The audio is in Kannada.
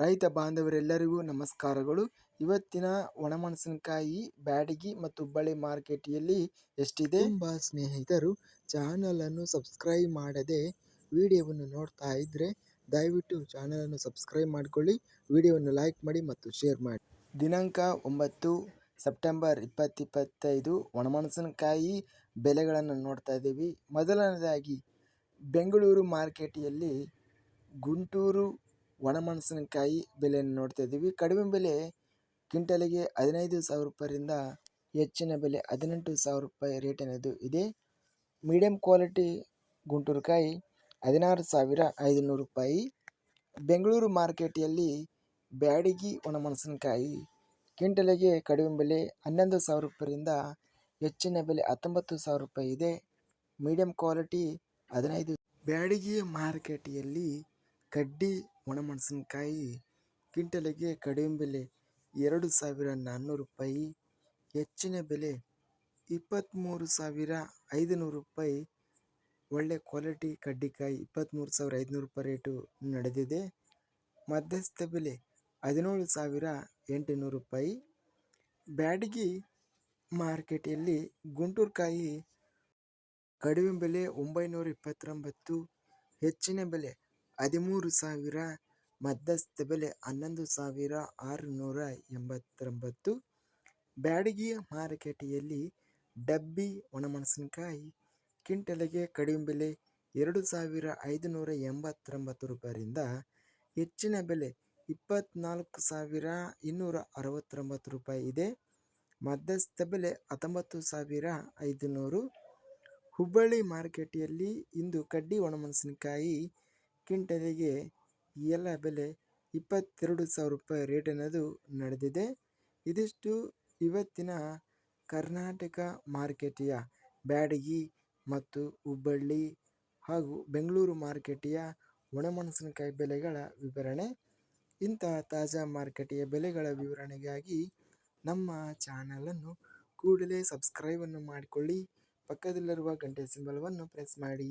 ರೈತ ಬಾಂಧವರೆಲ್ಲರಿಗೂ ನಮಸ್ಕಾರಗಳು. ಇವತ್ತಿನ ಒಣಮೆಣಸಿನಕಾಯಿ ಬ್ಯಾಡಗಿ ಮತ್ತು ಹುಬ್ಬಳ್ಳಿ ಮಾರ್ಕೆಟಿಯಲ್ಲಿ ಎಷ್ಟಿದೆ? ತುಂಬ ಸ್ನೇಹಿತರು ಚಾನಲನ್ನು ಸಬ್ಸ್ಕ್ರೈಬ್ ಮಾಡದೆ ವಿಡಿಯೋವನ್ನು ನೋಡ್ತಾ ಇದ್ದರೆ ದಯವಿಟ್ಟು ಚಾನಲನ್ನು ಸಬ್ಸ್ಕ್ರೈಬ್ ಮಾಡಿಕೊಳ್ಳಿ ವಿಡಿಯೋವನ್ನು ಲೈಕ್ ಮಾಡಿ ಮತ್ತು ಶೇರ್ ಮಾಡಿ. ದಿನಾಂಕ ಒಂಬತ್ತು ಸೆಪ್ಟೆಂಬರ್ ಇಪ್ಪತ್ತಿಪ್ಪತ್ತೈದು ಒಣಮೆಣಸಿನಕಾಯಿ ಬೆಲೆಗಳನ್ನು ನೋಡ್ತಾ ಇದ್ದೀವಿ. ಮೊದಲನೇದಾಗಿ ಬೆಂಗಳೂರು ಮಾರ್ಕೆಟಿಯಲ್ಲಿ ಗುಂಟೂರು ಒಣಮೆಣಸಿನಕಾಯಿ ಬೆಲೆಯನ್ನು ನೋಡ್ತಾ ಇದ್ದೀವಿ. ಕಡಿಮೆ ಬೆಲೆ ಕ್ವಿಂಟಲಿಗೆ ಹದಿನೈದು ಸಾವಿರ ರೂಪಾಯಿಂದ ಹೆಚ್ಚಿನ ಬೆಲೆ ಹದಿನೆಂಟು ಸಾವಿರ ರೂಪಾಯಿ ರೇಟಿನದು ಇದೆ. ಮೀಡಿಯಂ ಕ್ವಾಲಿಟಿ ಗುಂಟೂರುಕಾಯಿ ಹದಿನಾರು ಸಾವಿರ ಐದುನೂರು ರೂಪಾಯಿ. ಬೆಂಗಳೂರು ಮಾರ್ಕೆಟಿಯಲ್ಲಿ ಬ್ಯಾಡಗಿ ಒಣಮೆಣಸಿನಕಾಯಿ ಕ್ವಿಂಟಲಿಗೆ ಕಡಿಮೆ ಬೆಲೆ ಹನ್ನೊಂದು ಸಾವಿರ ರೂಪಾಯಿಂದ ಹೆಚ್ಚಿನ ಬೆಲೆ ಹತ್ತೊಂಬತ್ತು ಸಾವಿರ ರೂಪಾಯಿ ಇದೆ. ಮೀಡಿಯಂ ಕ್ವಾಲಿಟಿ ಹದಿನೈದು ಬ್ಯಾಡಗಿ ಮಾರ್ಕೆಟಿಯಲ್ಲಿ ಕಡ್ಡಿ ಒಣಮೆಣಸಿನಕಾಯಿ ಕ್ವಿಂಟಲಿಗೆ ಕಡಿಮೆ ಬೆಲೆ ಎರಡು ಸಾವಿರ ನಾನ್ನೂರು ರೂಪಾಯಿ, ಹೆಚ್ಚಿನ ಬೆಲೆ ಇಪ್ಪತ್ತ್ಮೂರು ಸಾವಿರ ಐದುನೂರು ರೂಪಾಯಿ. ಒಳ್ಳೆ ಕ್ವಾಲಿಟಿ ಕಡ್ಡಿಕಾಯಿ ಇಪ್ಪತ್ತ್ಮೂರು ಸಾವಿರ ಐದುನೂರು ರೂಪಾಯಿ ರೇಟು ನಡೆದಿದೆ. ಮಧ್ಯಸ್ಥ ಬೆಲೆ ಹದಿನೇಳು ಸಾವಿರ ಎಂಟುನೂರು ರೂಪಾಯಿ. ಬ್ಯಾಡಗಿ ಮಾರ್ಕೆಟಲ್ಲಿ ಗುಂಟೂರು ಕಾಯಿ ಕಡಿಮೆ ಬೆಲೆ ಒಂಬೈನೂರ ಇಪ್ಪತ್ತೊಂಬತ್ತು, ಹೆಚ್ಚಿನ ಬೆಲೆ ಹದಿಮೂರು ಸಾವಿರ, ಮಧ್ಯಸ್ಥ ಬೆಲೆ ಹನ್ನೊಂದು ಸಾವಿರ ಆರುನೂರ ಎಂಬತ್ತೊಂಬತ್ತು. ಬ್ಯಾಡಗಿ ಮಾರುಕಟ್ಟೆಯಲ್ಲಿ ಡಬ್ಬಿ ಒಣಮೆಣಸಿನಕಾಯಿ ಕ್ವಿಂಟಲಿಗೆ ಕಡಿಮೆ ಬೆಲೆ ಎರಡು ಸಾವಿರ ಐದುನೂರ ಎಂಬತ್ತೊಂಬತ್ತು ರೂಪಾಯಿಂದ ಹೆಚ್ಚಿನ ಬೆಲೆ ಇಪ್ಪತ್ತ್ನಾಲ್ಕು ಸಾವಿರ ಇನ್ನೂರ ಅರವತ್ತೊಂಬತ್ತು ರೂಪಾಯಿ ಇದೆ. ಮಧ್ಯಸ್ಥ ಬೆಲೆ ಹತ್ತೊಂಬತ್ತು ಸಾವಿರ ಐದುನೂರು. ಹುಬ್ಬಳ್ಳಿ ಮಾರುಕಟ್ಟೆಯಲ್ಲಿ ಇಂದು ಕಡ್ಡಿ ಒಣಮೆಣಸಿನಕಾಯಿ ಕ್ವಿಂಟಲಿಗೆ ಎಲ್ಲ ಬೆಲೆ ಇಪ್ಪತ್ತೆರಡು ಸಾವಿರ ರೂಪಾಯಿ ರೇಟ್ ಅನ್ನೋದು ನಡೆದಿದೆ. ಇದಿಷ್ಟು ಇವತ್ತಿನ ಕರ್ನಾಟಕ ಮಾರ್ಕೆಟಿಯ ಬ್ಯಾಡಗಿ ಮತ್ತು ಹುಬ್ಬಳ್ಳಿ ಹಾಗೂ ಬೆಂಗಳೂರು ಮಾರುಕಟ್ಟೆಯ ಒಣಮೆಣಸಿನಕಾಯಿ ಬೆಲೆಗಳ ವಿವರಣೆ. ಇಂತಹ ತಾಜಾ ಮಾರ್ಕೆಟಿಯ ಬೆಲೆಗಳ ವಿವರಣೆಗಾಗಿ ನಮ್ಮ ಚಾನಲನ್ನು ಕೂಡಲೇ ಸಬ್ಸ್ಕ್ರೈಬನ್ನು ಮಾಡಿಕೊಳ್ಳಿ. ಪಕ್ಕದಲ್ಲಿರುವ ಗಂಟೆ ಸಿಂಬಲವನ್ನು ಪ್ರೆಸ್ ಮಾಡಿ.